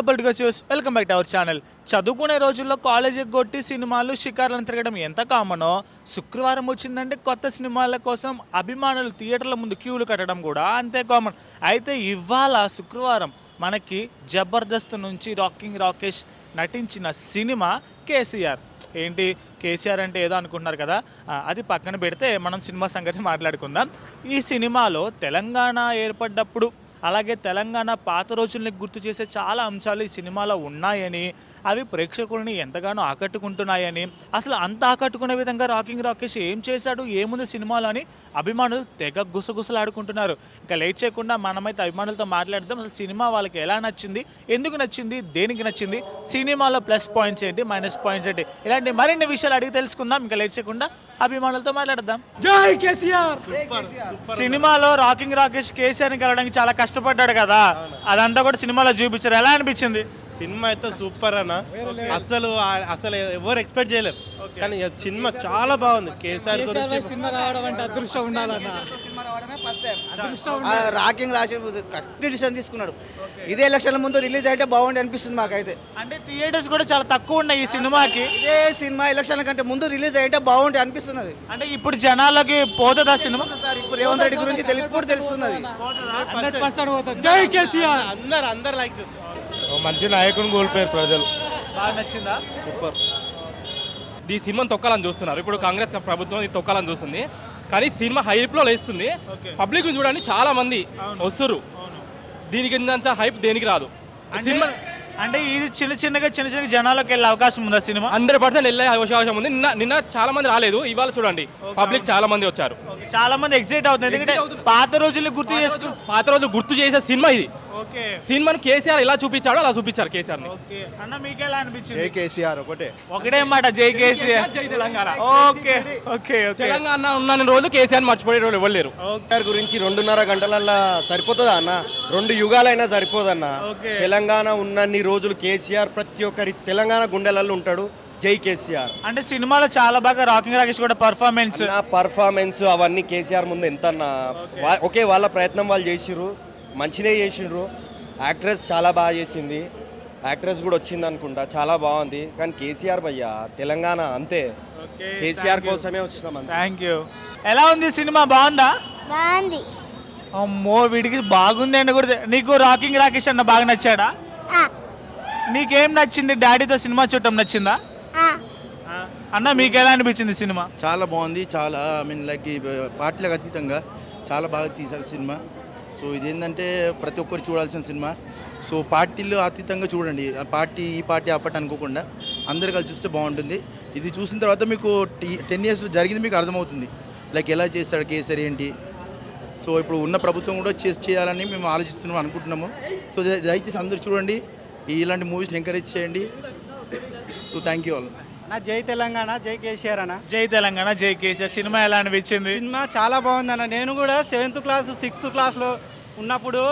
Hello choose welcome back to our channel. చదువుకునే రోజుల్లో కాలేజీకి కొట్టి సినిమాలు షికార్లను తిరగడం ఎంత కామనో శుక్రవారం వచ్చిందంటే కొత్త సినిమాల కోసం అభిమానులు థియేటర్ల ముందు క్యూలు కట్టడం కూడా అంతే కామన్. అయితే ఇవాళ శుక్రవారం మనకి జబర్దస్త్ నుంచి రాకింగ్ రాకేష్ నటించిన సినిమా కేసీఆర్. ఏంటి? కేసీఆర్ అంటే ఏదో అనుకుంటున్నారు కదా? అది పక్కన పెడితే మనం సినిమా సంగతి మాట్లాడుకుందాం. ఈ సినిమాలో తెలంగాణ ఏర్పడ్డప్పుడు అలాగే తెలంగాణ పాత రోజుల్ని గుర్తు చేసే చాలా అంశాలు ఈ సినిమాలో ఉన్నాయని అవి ప్రేక్షకుల్ని ఎంతగానో ఆకట్టుకుంటున్నాయని. అసలు అంత ఆకట్టుకునే విధంగా రాకింగ్ రాకేష్ ఏం చేశాడు ఏముంది సినిమాలో అని అభిమానులు తెగ గుసగుసలాడుకుంటున్నారు. ఇంకా లేట్ చేయకుండా మనమైతే అభిమానులతో మాట్లాడదాం. అసలు సినిమా వాళ్ళకి ఎలా నచ్చింది ఎందుకు నచ్చింది దేనికి నచ్చింది సినిమాలో ప్లస్ పాయింట్స్ ఏంటి మైనస్ పాయింట్స్ ఏంటి ఇలాంటి మరిన్ని విషయాలు అడిగి తెలుసుకుందాం. ఇంకా లేట్ చేయకుండా అభిమానులతో మాట్లాడదాం. జై కేసీఆర్! సినిమాలో రాకింగ్ రాకేష్ కేసీఆర్ని కలవడానికి చాలా కష్టపడ్డాడు కదా. అదంతా కూడా సినిమాలో చూపించారు. ఎలా అనిపించింది? సినిమా అయితే సూపర్ అన్న. అసలు అసలు ఎవరు ఎక్స్పెక్ట్ చేయలేరు. కానీ ఈ సినిమా చాలా బాగుంది. కేసీఆర్ గురించి సినిమా రావడం అంటే అదృష్టం ఉండాలన్న. సినిమా రావడమే ఫస్ట్ టైం ఆ రాకింగ్ రాసి కరెక్ట్ డిసిషన్ తీసుకున్నాడు. ఇదే ఎలక్షన్ల ముందు రిలీజ్ అయితే బాగుండి అనిపిస్తుంది మాకైతే. అంటే థియేటర్స్ కూడా చాలా తక్కువ ఉన్నాయి ఈ సినిమాకి. ఇదే సినిమా ఎలక్షన్ల కంటే ముందు రిలీజ్ అయితే బాగుండి అనిపిస్తున్నది. అంటే ఇప్పుడు జనాలకి పోతుందా సినిమా? సార్ ఇప్పుడు రేవంత్ రెడ్డి గురించి తెలి ఇప్పుడు తెలుస్తున్నది. జై కేసీఆర్! అందరు అందరు లైక్ చేస్తారు. మంచి నాయకుని కోల్పోయారు ప్రజలు. బాగా నచ్చిందా? సూపర్. ఈ సినిమాని తొక్కాలని చూస్తున్నారు. ఇప్పుడు కాంగ్రెస్ ప్రభుత్వం ఇది తొక్కాలని చూస్తుంది. కానీ సినిమా హైప్లో లేస్తుంది. పబ్లిక్ చూడండి చాలా మంది వస్తురు దీనికి ఇంత హైప్ దేనికి రాదు. సినిమా అంటే ఇది చిన్న చిన్నగా చిన్న చిన్న జనాలకు వెళ్ళే అవకాశం ఉందా సినిమా? హండ్రెడ్ పర్సెంట్ వెళ్ళే అవకాశం ఉంది. నిన్న నిన్న చాలా మంది రాలేదు. ఇవాళ చూడండి. పబ్లిక్ చాలా మంది వచ్చారు. చాలా మంది ఎక్సైట్ అవుతుంది ఎందుకంటే పాత రోజుల్ని గుర్తు చేసుకు పాత రోజు గుర్తు చేసే సినిమా ఇది. సినిమాని కేసీఆర్ ఎలా చూపించాడో అలా చూపించారు కేసీఆర్ అన్న మీకు ఎలా అనిపించింది? జై కేసీఆర్ ఒకటే. ఒకటే మాట జై కేసీఆర్ జై Telangana. Okay okay okay. Telangana ఉన్న రోజు కేసీఆర్ మర్చిపోయే వాళ్ళు ఎవరు లేరు. కేసీఆర్ గురించి రెండున్నర గంటలల్లా సరిపోతుందా అన్న? రెండు యుగాలైనా సరిపోదన్న. ఓకే. తెలంగాణ ఉన్నన్ని రోజులు కేసీఆర్ ప్రతి ఒక్కరి తెలంగాణ గుండెలలో ఉంటాడు. జై కేసీఆర్. అంటే సినిమాలో చాలా బాగా రాకింగ్ రాకేష్ కూడా పర్ఫార్మెన్స్ నా పర్ఫార్మెన్స్ అవన్నీ కేసీఆర్ ముందు ఎంత అన్న వా- ఓకే వాళ్ళ ప్రయత్నం వాళ్ళు చేసిర్రు. మంచినే చేసిండ్రు. యాక్ట్రెస్ చాలా బాగా చేసింది. యాక్ట్రెస్ కూడా వచ్చింది అనుకుంటా. చాలా బాగుంది. కానీ కేసీఆర్ భయ్యా తెలంగాణ అంతే. కేసీఆర్ కోసమే వచ్చినాం థ్యాంక్ యూ ఎలా ఉంది సినిమా? బాగుందా? బాగుంది. అమ్మో వీడికి బాగుంది అని కూడా నీకు రాకింగ్ రాకేష్ అన్న బాగా నచ్చాడా? ఆ, నీకేం నచ్చింది? డాడీతో సినిమా చూడటం నచ్చిందా? ఆ, అన్న మీకు ఎలా అనిపించింది సినిమా? చాలా బాగుంది. చాలా ఐ మీన్ లైక్ ఈ పార్టీలకు అతీతంగా చాలా బాగా తీశారు సినిమా. సో ఇదేంటంటే ప్రతి ఒక్కరు చూడాల్సిన సినిమా. సో పార్టీలు అతీతంగా చూడండి. ఆ పార్టీ ఈ పార్టీ ఆ పార్టీ అనుకోకుండా అందరు కలిసి చూస్తే బాగుంటుంది. ఇది చూసిన తర్వాత మీకు టెన్ ఇయర్స్ జరిగింది మీకు అర్థమవుతుంది. లైక్ ఎలా చేస్తాడు కేసరి ఏంటి? సో ఇప్పుడు ఉన్న ప్రభుత్వం కూడా చేసి చేయాలని మేము ఆలోచిస్తున్నాం అనుకుంటున్నాము. సో దయచేసి అందరూ చూడండి. ఇలాంటి మూవీస్ని ఎంకరేజ్ చేయండి. So thank you all. నా జై తెలంగాణ జై కేసీఆర్ అన్న. జై తెలంగాణ జై కేసీఆర్. సినిమా ఎలా అనిపించింది? సినిమా చాలా బాగుందన్న నేను కూడా సెవెంత్ క్లాస్ సిక్స్త్ క్లాస్లో ఉన్నప్పుడు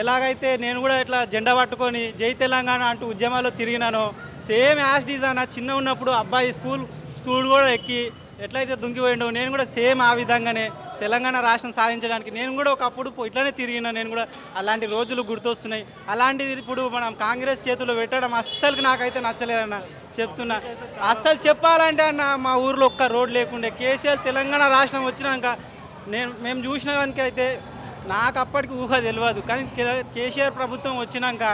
ఎలాగైతే నేను కూడా ఇట్లా జెండా పట్టుకొని జై తెలంగాణ అంటూ ఉద్యమాల్లో తిరిగినానో సేమ్ యాష్ డిజైన్ చిన్న ఉన్నప్పుడు అబ్బాయి స్కూల్ స్కూల్ కూడా ఎక్కి ఎట్లయితే దుంకిపోయిండో నేను కూడా సేమ్ ఆ విధంగానే తెలంగాణ రాష్ట్రం సాధించడానికి నేను కూడా ఒకప్పుడు ఇట్లానే తిరిగినా నేను కూడా అలాంటి రోజులు గుర్తొస్తున్నాయి. అలాంటిది ఇప్పుడు మనం కాంగ్రెస్ చేతిలో పెట్టడం అస్సలు నాకైతే నచ్చలేదన్న చెప్తున్నా. అస్సలు చెప్పాలంటే అన్న మా ఊర్లో ఒక్క రోడ్ లేకుండే. కేసీఆర్ తెలంగాణ రాష్ట్రం వచ్చినాక నేను మేము చూసిన వానికి అయితే నాకు అప్పటికి ఊహ తెలియదు కానీ కేసీఆర్ ప్రభుత్వం వచ్చినాక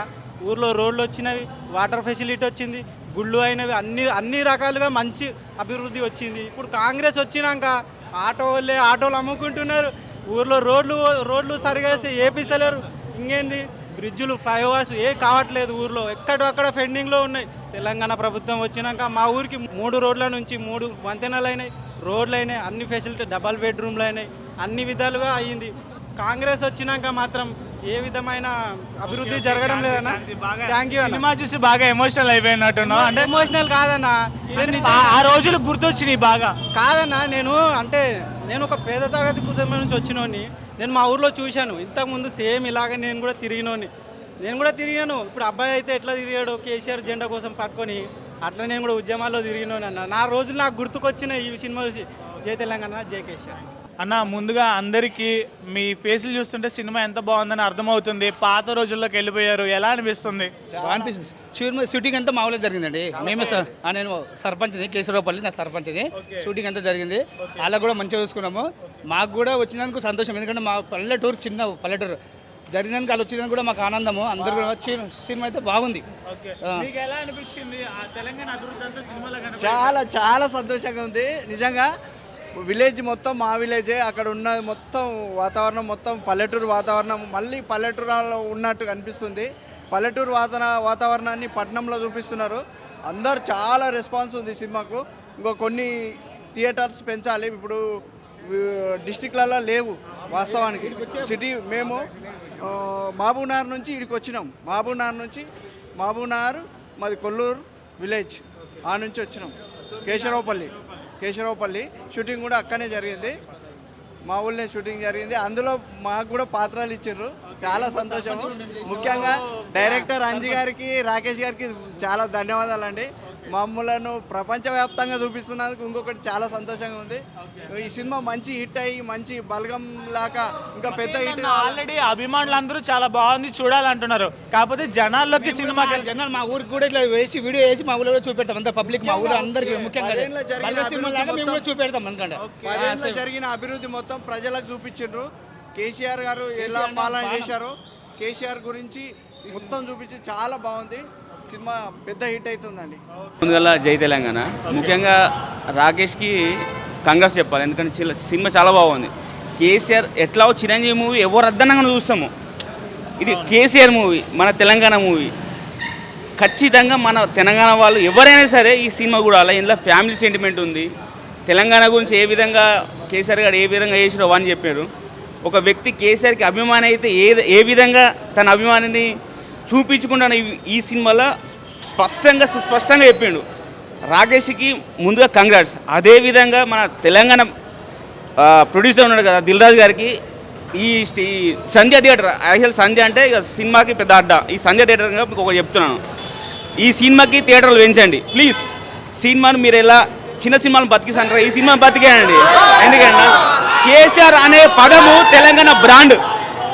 ఊర్లో రోడ్లు వచ్చినవి వాటర్ ఫెసిలిటీ వచ్చింది గుళ్ళు అయినవి అన్ని అన్ని రకాలుగా మంచి అభివృద్ధి వచ్చింది. ఇప్పుడు కాంగ్రెస్ వచ్చినాక ఆటో వాళ్ళే ఆటోలు అమ్ముకుంటున్నారు. ఊర్లో రోడ్లు రోడ్లు సరిగా వేపిస్తలేరు ఇంకేంది? బ్రిడ్జులు ఫ్లైఓవర్స్ ఏ కావట్లేదు ఊర్లో. ఎక్కడక్కడ పెండింగ్లో ఉన్నాయి. తెలంగాణ ప్రభుత్వం వచ్చినాక మా ఊరికి మూడు రోడ్ల నుంచి మూడు వంతెనలు అయినాయి. రోడ్లు అయినాయి అన్ని ఫెసిలిటీ డబల్ బెడ్రూమ్లు అయినాయి. అన్ని విధాలుగా అయ్యింది కాంగ్రెస్ వచ్చినాక మాత్రం ఏ విధమైన అభివృద్ధి జరగడం లేదన్న? థ్యాంక్ యూ అన్న. సినిమా చూసి బాగా ఎమోషనల్ అయిపోయినట్టున్నావు. అంటే ఎమోషనల్ కాదన్న. ఆ- ఆ రోజులు గుర్తొచ్చినాయి బాగా. కాదన్న నేను అంటే నేను ఒక పేద తరగతి కుటుంబం నుంచి వచ్చినోని నేను మా ఊర్లో చూశాను. ఇంతకుముందు సేమ్ ఇలాగే నేను కూడా తిరిగినోని నేను కూడా తిరిగాను. ఇప్పుడు అబ్బాయి అయితే ఎట్లా తిరిగాడు? కేసీఆర్ జెండా కోసం పట్టుకొని అట్లా నేను కూడా ఉద్యమాల్లో తిరిగినోని అన్న నా రోజులు నాకు గుర్తుకొచ్చిన ఈ సినిమా చూసి. జై తెలంగాణ జై కేసీఆర్. అన్న ముందుగా అందరికీ మీ ఫేసులు చూస్తుంటే సినిమా ఎంత బాగుందని అర్థమవుతుంది. పాత రోజుల్లోకి వెళ్ళిపోయారు. ఎలా అనిపిస్తుంది? బాగా అనిపిస్తుంది. షూటింగ్ షూటింగ్ అంతా మా ఊళ్ళో జరిగిందండి. మేమే స- ఆ, నేను సర్పంచ్ని కేశవరావుపల్లి నా సర్పంచ్ని. షూటింగ్ అంతా జరిగింది. అలా కూడా మంచిగా చూసుకున్నాము. మాకు కూడా వచ్చినందుకు సంతోషం. ఎందుకంటే మా పల్లెటూరు చిన్న పల్లెటూరు. జరిగినందుకు వాళ్ళు వచ్చినందుకు కూడా మాకు ఆనందము. అందరు కూడా వచ్చి సినిమా అయితే బాగుంది. మీకు ఎలా అనిపించింది? ఆ తెలంగాణ అభివృద్ధి అంతా సినిమాలో కనిపించింది చాలా చాలా సంతోషంగా ఉంది. నిజంగా విలేజ్ మొత్తం మా విలేజే. అక్కడ ఉన్న మొత్తం వాతావరణం మొత్తం పల్లెటూరు వాతావరణం. మళ్ళీ పల్లెటూరులో ఉన్నట్టు కనిపిస్తుంది. పల్లెటూరు వాతావరణ వాతావరణాన్ని పట్టణంలో చూపిస్తున్నారు. అందరు చాలా రెస్పాన్స్ ఉంది సినిమాకు. ఇంకో కొన్ని థియేటర్స్ పెంచాలి. ఇప్పుడు డిస్టిక్లలో లేవు వాస్తవానికి. సిటీ మేము మాబూనార్ మహబూబ్నగర్ నుంచి ఇక్కడికి వచ్చినాం. మహబూబ్నగర్ నుంచి మహబూబ్నగర్ మాది కొల్లూరు విలేజ్. ఆ నుంచి వచ్చినాం. కేశవరావుపల్లి. కేశవరావుపల్లి షూటింగ్ కూడా అక్కనే జరిగింది. మా ఊళ్ళో షూటింగ్ జరిగింది. అందులో మాకు కూడా పాత్రలు ఇచ్చారు చాలా సంతోషము. ముఖ్యంగా డైరెక్టర్ అంజీ గారికి రాకేష్ గారికి చాలా ధన్యవాదాలు అండి మమ్మలను ప్రపంచవ్యాప్తంగా చూపిస్తున్నందుకు ఇంకొకటి చాలా సంతోషంగా ఉంది. ఈ సినిమా మంచి హిట్ అయ్యి మంచి బలగం లాగా ఇంకా పెద్ద హిట్ ఆల్రెడీ అభిమానులు అందరూ చాలా బాగుంది చూడాలంటున్నారు. కాకపోతే జనాల్లోకి వెళ్ళి- జనాలు మా ఊరికి కూడా ఇట్లా వేసి వీడియో వేసి మా ఊళ్ళో చూపెడతాం. అంతా పబ్లిక్ మా ఊళ్ళో అందరికి ముఖ్యంగా సినిమా చూపెడతాం పదేళ్ళలో జరిగిన అభివృద్ధి మొత్తం ప్రజలకు చూపించిండ్రు. కేసీఆర్ గారు ఎలా పాలన చేశారో కేసీఆర్ గురించి మొత్తం చూపించి చాలా బాగుంది. సినిమా పెద్ద హిట్ అవుతుందండి. ముందుగా జై తెలంగాణ. ముఖ్యంగా రాకేష్కి కంగ్రెస్ చెప్పాలి. ఎందుకంటే సినిమా చాలా బాగుంది. కేసీఆర్ ఎట్లా చిరంజీవి మూవీ ఎవరు అద్దనంగా చూస్తాము. ఇది కేసీఆర్ మూవీ మన తెలంగాణ మూవీ. ఖచ్చితంగా మన తెలంగాణ వాళ్ళు ఎవరైనా సరే ఈ సినిమా కూడా అలా ఇందులో ఫ్యామిలీ సెంటిమెంట్ ఉంది. తెలంగాణ గురించి ఏ విధంగా కేసీఆర్ గారు ఏ విధంగా చేసిరో అని చెప్పారు ఒక వ్యక్తి కేసీఆర్కి అభిమాని అయితే ఏ ఏ విధంగా తన అభిమానిని చూపించుకుంటాను ఈ- ఈ సినిమాలో స్పష్టంగా సుస్పష్టంగా చెప్పిండు. రాకేష్కి ముందుగా కంగ్రాట్స్ అదేవిధంగా మన తెలంగాణ ప్రొడ్యూసర్ ఉన్నాడు కదా దిల్రాజు గారికి ఈ ఈ సంధ్య థియేటర్ యాక్చువల్ సంధ్య అంటే ఇక సినిమాకి పెద్ద అడ్డ. ఈ సంధ్య థియేటర్ మీకు ఒకటి చెప్తున్నాను. ఈ సినిమాకి థియేటర్లు పెంచండి. ప్లీజ్ సినిమాను మీరు ఎలా చిన్న సినిమాను బతికిసంటారు ఈ సినిమాను బతికేయండి. ఎందుకంటే కేసీఆర్ అనే పదము తెలంగాణ బ్రాండ్.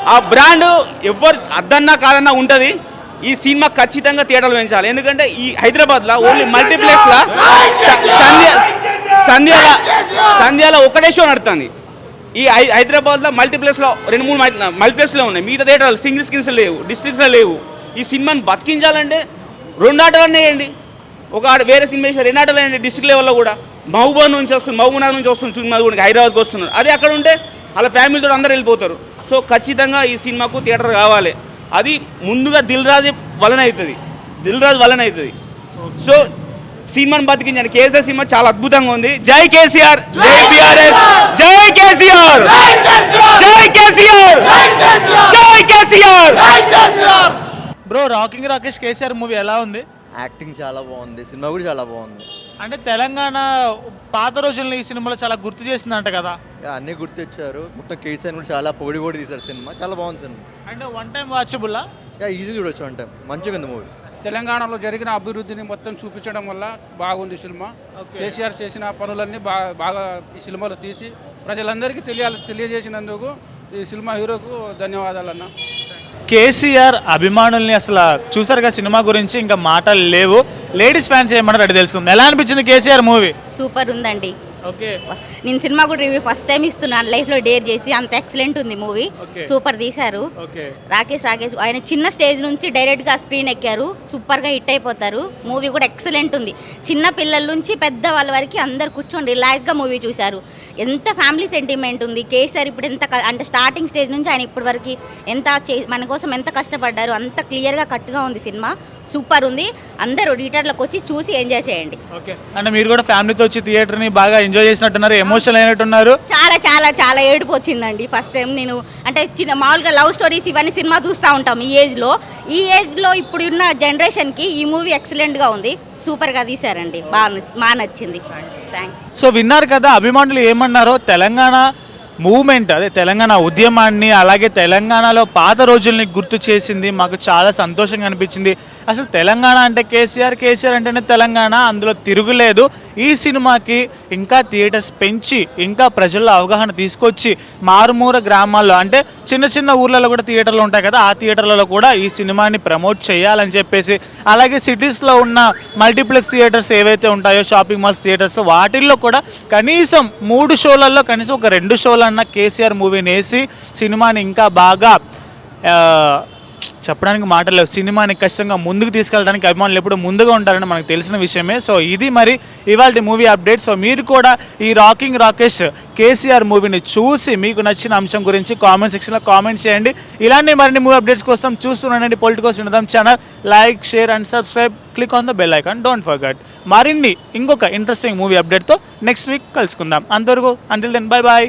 ఆ బ్రాండ్ ఎవరు అద్దన్నా కాదన్నా ఉంటుంది. ఈ సినిమా ఖచ్చితంగా థియేటర్లు పెంచాలి. ఎందుకంటే ఈ హైదరాబాద్లో ఓన్లీ మల్టీప్లెక్స్లో సంధ్య సంధ్యాల సంధ్యాల ఒకటే షో నడుతుంది. ఈ హై హైదరాబాద్లో మల్టీప్లెక్స్లో రెండు మూడు మల్టీ- మల్టీప్లెక్స్లో ఉన్నాయి. మిగతా థియేటర్లు సింగిల్ స్క్రీన్స్ లేవు డిస్ట్రిక్ట్స్లో లేవు. ఈ సినిమాని బతికించాలంటే రెండు ఆటలు వేయండి. ఒక ఆట వేరే సినిమా వేసారు రెండు ఆటలు వేయండి డిస్ట్రిక్ట్ లెవెల్లో కూడా. మహబూబా నుంచి వస్తుంది మహబూబ్నగర్ నుంచి వస్తుంది సినిమా కూడా హైదరాబాద్కి వస్తున్నారు. అదే అక్కడ ఉంటే వాళ్ళ ఫ్యామిలీతో అందరూ వెళ్ళిపోతారు. సో ఖచ్చితంగా ఈ సినిమాకు థియేటర్ కావాలి. అది ముందుగా దిల్ రాజు వలన అవుతుంది. దిల్ రాజు వలన అవుతుంది. సో సినిమాని బతికించండి కేసీఆర్ సినిమా చాలా అద్భుతంగా ఉంది. జై కేసీఆర్ జై బీఆర్ఎస్ జై కేసీఆర్ జై కేసీఆర్ జై KCR bro rocking Rakesh KCR movie ఎలా ఉంది? యాక్టింగ్ చాలా బాగుంది. సినిమా కూడా చాలా బాగుంది. అంటే తెలంగాణ పాత రోజుల్లో ఈ సినిమాలో చాలా గుర్తు చేసిందంట కదా. అన్నీ గుర్తొచ్చారు. మొత్తం కేసీఆర్ కూడా చాలా పొడి పొడి తీశారు సినిమా. చాలా బాగుంది సినిమా. అంటే వన్ టైం వాచబుల్లా ఈజీ చూడొచ్చు అంటే మంచిగా ఉంది మూవీ. తెలంగాణలో జరిగిన అభివృద్ధిని మొత్తం చూపించడం వల్ల బాగుంది సినిమా. కేసీఆర్ చేసిన పనులన్నీ బాగా బాగా ఈ సినిమాలో తీసి ప్రజలందరికీ తెలియాలి తెలియజేసినందుకు ఈ సినిమా హీరోకు ధన్యవాదాలు అన్న కేసీఆర్ అభిమానుల్ని అసలు చూసారుగా సినిమా గురించి ఇంకా మాటలు లేవు. లేడీస్ ఫ్యాన్స్ ఏమన్నారు అడిగి తెలుసుకుందాం. ఎలా అనిపించింది కేసీఆర్ మూవీ? సూపర్ ఉందండి. ఓకే. నేను సినిమా కూడా రివ్యూ ఫస్ట్ టైం ఇస్తున్నాను. లైఫ్లో డేర్ చేసి అంత ఎక్సలెంట్ ఉంది మూవీ. సూపర్ తీశారు. రాకేష్ రాకేష్. ఆయన చిన్న స్టేజ్ నుంచి డైరెక్ట్గా స్క్రీన్ ఎక్కారు. సూపర్గా హిట్ అయిపోతారు. మూవీ కూడా ఎక్సలెంట్ ఉంది. చిన్న పిల్లల నుంచి పెద్ద వాళ్ళ వరకు అందరు కూర్చొని రిలాక్స్గా మూవీ చూశారు. ఎంత ఫ్యామిలీ సెంటిమెంట్ ఉంది. కేసీఆర్ ఇప్పుడు ఎంత అంటే స్టార్టింగ్ స్టేజ్ నుంచి ఆయన ఇప్పటి వరకు ఎంత మన కోసం ఎంత కష్టపడ్డారు. అంత క్లియర్గా కట్టుగా ఉంది సినిమా. సూపర్ ఉంది. అందరూ థియేటర్లోకి వచ్చి చూసి ఎంజాయ్ చేయండి. ఓకే. అంటే మీరు కూడా ఫ్యామిలీతో వచ్చి థియేటర్ని బాగా ఎంజాయ్ చేసినట్టున్నారు ఎమోషనల్ అయినట్టున్నారు. చాలా చాలా చాలా ఏడుపు వచ్చిందండి ఫస్ట్ టైం నేను అంటే చిన్న మామూలుగా లవ్ స్టోరీస్ ఇవన్నీ సినిమా చూస్తూ ఉంటాం ఈ ఏజ్లో. ఈ ఏజ్లో ఇప్పుడు ఉన్న జనరేషన్కి ఈ మూవీ ఎక్సలెంట్గా ఉంది. సూపర్గా తీశారండి. బాగా బాగా నచ్చింది. థ్యాంక్స్ సో విన్నారు కదా అభిమానులు ఏమన్నారో తెలంగాణ మూమెంట్ అదే తెలంగాణ ఉద్యమాన్ని అలాగే తెలంగాణలో పాత రోజుల్ని గుర్తు చేసింది. మాకు చాలా సంతోషంగా అనిపించింది. అసలు తెలంగాణ అంటే కేసీఆర్ కేసీఆర్ అంటేనే తెలంగాణ అందులో తిరుగులేదు. ఈ సినిమాకి ఇంకా థియేటర్స్ పెంచి ఇంకా ప్రజల్లో అవగాహన తీసుకొచ్చి మారుమూర గ్రామాల్లో అంటే చిన్న చిన్న ఊర్లలో కూడా థియేటర్లు ఉంటాయి కదా ఆ థియేటర్లలో కూడా ఈ సినిమాని ప్రమోట్ చేయాలని చెప్పేసి అలాగే సిటీస్లో ఉన్న మల్టీప్లెక్స్ థియేటర్స్ ఏవైతే ఉంటాయో షాపింగ్ మాల్స్ థియేటర్స్ వాటిల్లో కూడా కనీసం మూడు షోలలో కనీసం ఒక రెండు షోలన్నా కేసీఆర్ మూవీని వేసి సినిమాని ఇంకా బాగా చెప్పడానికి మాటలు సినిమాని ఖచ్చితంగా ముందుకు తీసుకెళ్ళడానికి అభిమానులు ఎప్పుడు ముందుగా ఉంటారని మనకు తెలిసిన విషయమే. సో ఇది మరి ఇవాళ మూవీ అప్డేట్. సో మీరు కూడా ఈ రాకింగ్ రాకేష్ కేసీఆర్ మూవీని చూసి మీకు నచ్చిన అంశం గురించి కామెంట్ సెక్షన్లో కామెంట్ చేయండి. ఇలాంటి మరిన్ని మూవీ అప్డేట్స్ కోసం చూస్తున్నానండి పొలిటికోస్ వినదాం channel. Like share and subscribe. Click on the bell icon. Don't forget. మరిన్ని ఇంకొక ఇంట్రెస్టింగ్ మూవీ అప్డేట్తో నెక్స్ట్ వీక్ కలుసుకుందాం. అందరికీ until then bye bye